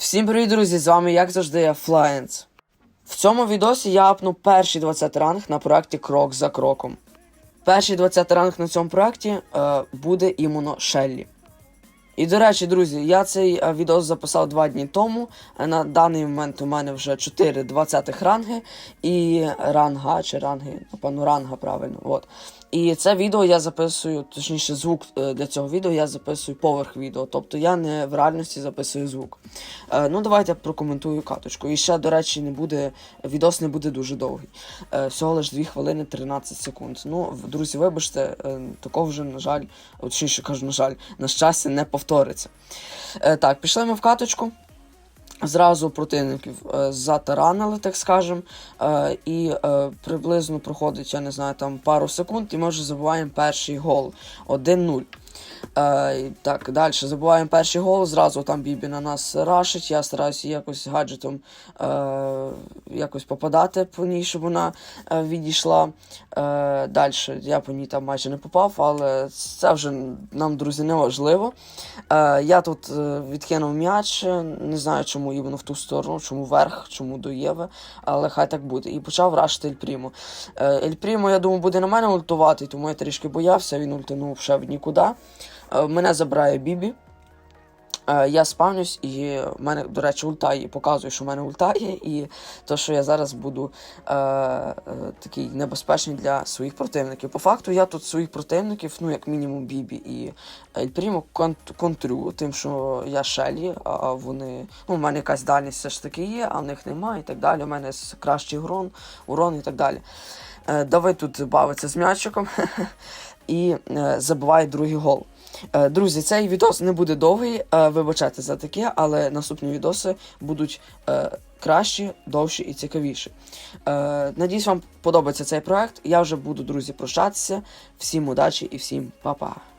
Всім привіт, друзі! З вами, як завжди, Флаєнс. В цьому відосі я апну перший 20 ранг на проєкті Крок за кроком. Перший 20 ранг на цьому проєкті е, буде іменно Шеллі. І до речі, друзі, я цей е, відос записав два дні тому. Е, На даний момент у мене вже 4 20 ранги і ранга, чи ранги, напевно, ранга правильно. От. І це відео я записую, точніше, звук е, для цього відео я записую поверх відео. Тобто я не в реальності записую звук. Е, ну, давайте я прокоментую каточку. І ще, до речі, не буде, відос не буде дуже довгий. Е, всього лиш 2 хвилини 13 секунд. Ну, друзі, вибачте, е, такого вже, на жаль, точніше кажу, на жаль, на щастя, не повториться. Так, пішли ми в каточку. Зразу противників затаранили, так скажем, і приблизно проходить, я не знаю, там пару секунд, і ми вже забуваємо перший гол 1-0. Е, так, далі забуваємо перший гол, зразу там Бібі на нас рашить. Я стараюся якось гаджетом е, якось попадати по ній, щоб вона е, відійшла. Е, далі я по ній там майже не попав, але це вже нам, друзі, не важливо. Е, я тут е, відкинув м'яч, не знаю, чому іменно в ту сторону, чому вверх, чому до Єви, але хай так буде. І почав рашити Ель Прімо. Е, Ель Прімо, я думаю, буде на мене ультувати, тому я трішки боявся, він ультанув ще в нікуди. Е, Мене забирає Бібі. Е, Я спавнюсь, і в мене, до речі, ульта і показує, що в мене ульта є, і то, що я зараз буду е, е, такий небезпечний для своїх противників. По факту, я тут своїх противників, ну як мінімум Бібі і Ель Прімо, контрю, тим, що я Шелі, а вони. Ну, у мене якась дальність все ж таки є, а в них немає і так далі. У мене кращий урон, урон і так далі. Е, Давид тут бавиться з м'ячиком і е, забиває другий гол. Е, Друзі, цей відос не буде довгий, е, вибачайте за таке, але наступні відоси будуть кращі, довші і цікавіші. Надіюсь, вам подобається цей проект. Я вже буду, друзі, прощатися. Всім удачі і всім па-па.